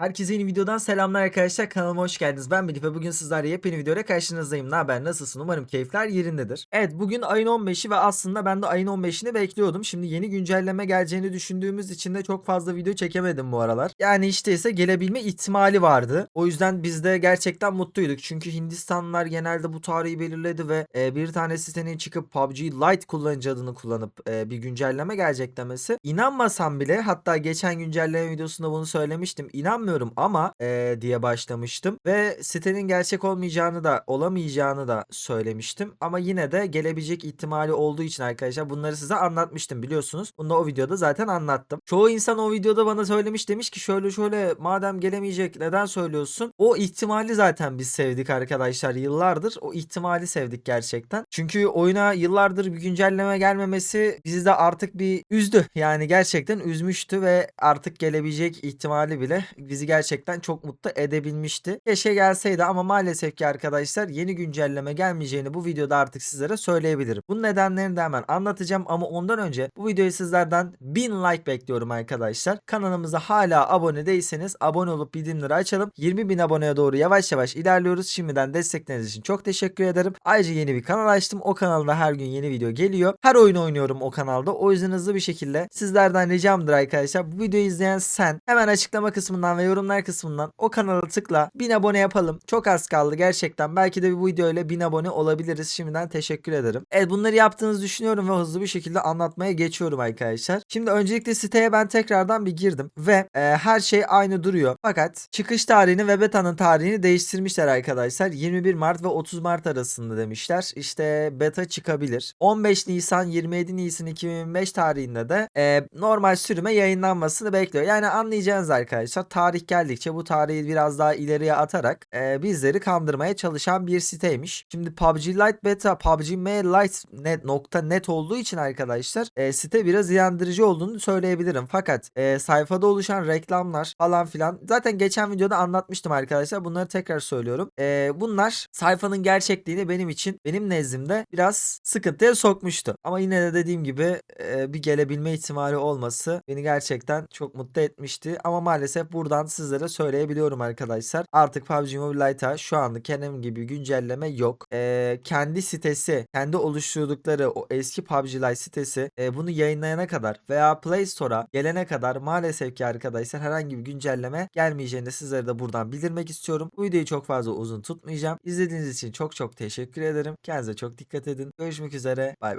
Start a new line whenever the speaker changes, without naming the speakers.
Herkese yeni videodan selamlar arkadaşlar. Kanalıma hoş geldiniz. Ben Melih ve bugün sizlerle yepyeni videoyla karşınızdayım. Ne haber? Nasılsın? Umarım keyifler yerindedir. Evet bugün ayın 15'i ve aslında ben de ayın 15'ini bekliyordum. Şimdi yeni güncelleme geleceğini düşündüğümüz için de çok fazla video çekemedim bu aralar. Yani işte ise gelebilme ihtimali vardı. O yüzden biz de gerçekten mutluyduk. Çünkü Hindistanlılar genelde bu tarihi belirledi ve e, bir tane sitenin çıkıp PUBG Lite kullanıcı adını kullanıp e, bir güncelleme gelecek demesi. İnanmasam bile hatta geçen güncelleme videosunda bunu söylemiştim. İnanmıyorum ama e, diye başlamıştım. Ve sitenin gerçek olmayacağını da olamayacağını da söylemiştim. Ama yine de gelebilecek ihtimali olduğu için arkadaşlar bunları size anlatmıştım biliyorsunuz. Bunu da o videoda zaten anlattım. Çoğu insan o videoda bana söylemiş demiş ki şöyle şöyle madem gelemeyecek neden söylüyorsun? O ihtimali zaten biz sevdik arkadaşlar yıllardır. O ihtimali sevdik gerçekten. Çünkü oyuna yıllardır bir güncelleme gelmemesi bizi de artık bir üzdü. Yani gerçekten üzmüştü ve artık gelebilecek ihtimali bile bizi gerçekten çok mutlu edebilmişti. Keşke gelseydi ama maalesef ki arkadaşlar yeni güncelleme gelmeyeceğini bu videoda artık sizlere söyleyebilirim. Bunun nedenlerini de hemen anlatacağım ama ondan önce bu videoyu sizlerden 1000 like bekliyorum arkadaşlar. Kanalımıza hala abone değilseniz abone olup bildirimleri açalım. 20 bin aboneye doğru yavaş yavaş ilerliyoruz. Şimdiden destekleriniz için çok teşekkür ederim. Ayrıca yeni bir kanal açtım. O kanalda her gün yeni video geliyor. Her oyun oynuyorum o kanalda. O yüzden hızlı bir şekilde sizlerden ricamdır arkadaşlar. Bu videoyu izleyen sen hemen açıklama kısmından ve yorumlar kısmından o kanala tıkla. 1000 abone yapalım. Çok az kaldı gerçekten. Belki de bu videoyla 1000 abone olabiliriz. Şimdiden teşekkür ederim. Evet bunları yaptığınızı düşünüyorum ve hızlı bir şekilde anlatmaya geçiyorum arkadaşlar. Şimdi öncelikle siteye ben tekrardan bir girdim ve e, her şey aynı duruyor. Fakat çıkış tarihini ve beta'nın tarihini değiştirmişler arkadaşlar. 21 Mart ve 30 Mart arasında demişler. İşte beta çıkabilir. 15 Nisan 27 Nisan 2025 tarihinde de e, normal sürüme yayınlanmasını bekliyor. Yani anlayacağınız arkadaşlar tarih geldikçe bu tarihi biraz daha ileriye atarak e, bizleri kandırmaya çalışan bir siteymiş. Şimdi PUBG Lite Beta PUBG M Lite nokta net olduğu için arkadaşlar e, site biraz inandırıcı olduğunu söyleyebilirim. Fakat e, sayfada oluşan reklamlar falan filan zaten geçen videoda anlatmıştım arkadaşlar. Bunları tekrar söylüyorum. E, bunlar sayfanın gerçekliğini benim için benim nezdimde biraz sıkıntıya sokmuştu. Ama yine de dediğim gibi e, bir gelebilme ihtimali olması beni gerçekten çok mutlu etmişti. Ama maalesef buradan sizlere söyleyebiliyorum arkadaşlar. Artık PUBG Mobile Lite'a şu anda kendim gibi güncelleme yok. E, kendi sitesi, kendi oluşturdukları o eski PUBG Lite sitesi e, bunu yayınlayana kadar veya Play Store'a gelene kadar maalesef ki arkadaşlar herhangi bir güncelleme gelmeyeceğini sizlere de buradan bildirmek istiyorum. Bu videoyu çok fazla uzun tutmayacağım. İzlediğiniz için çok çok teşekkür ederim. Kendinize çok dikkat edin. Görüşmek üzere. Bay bay.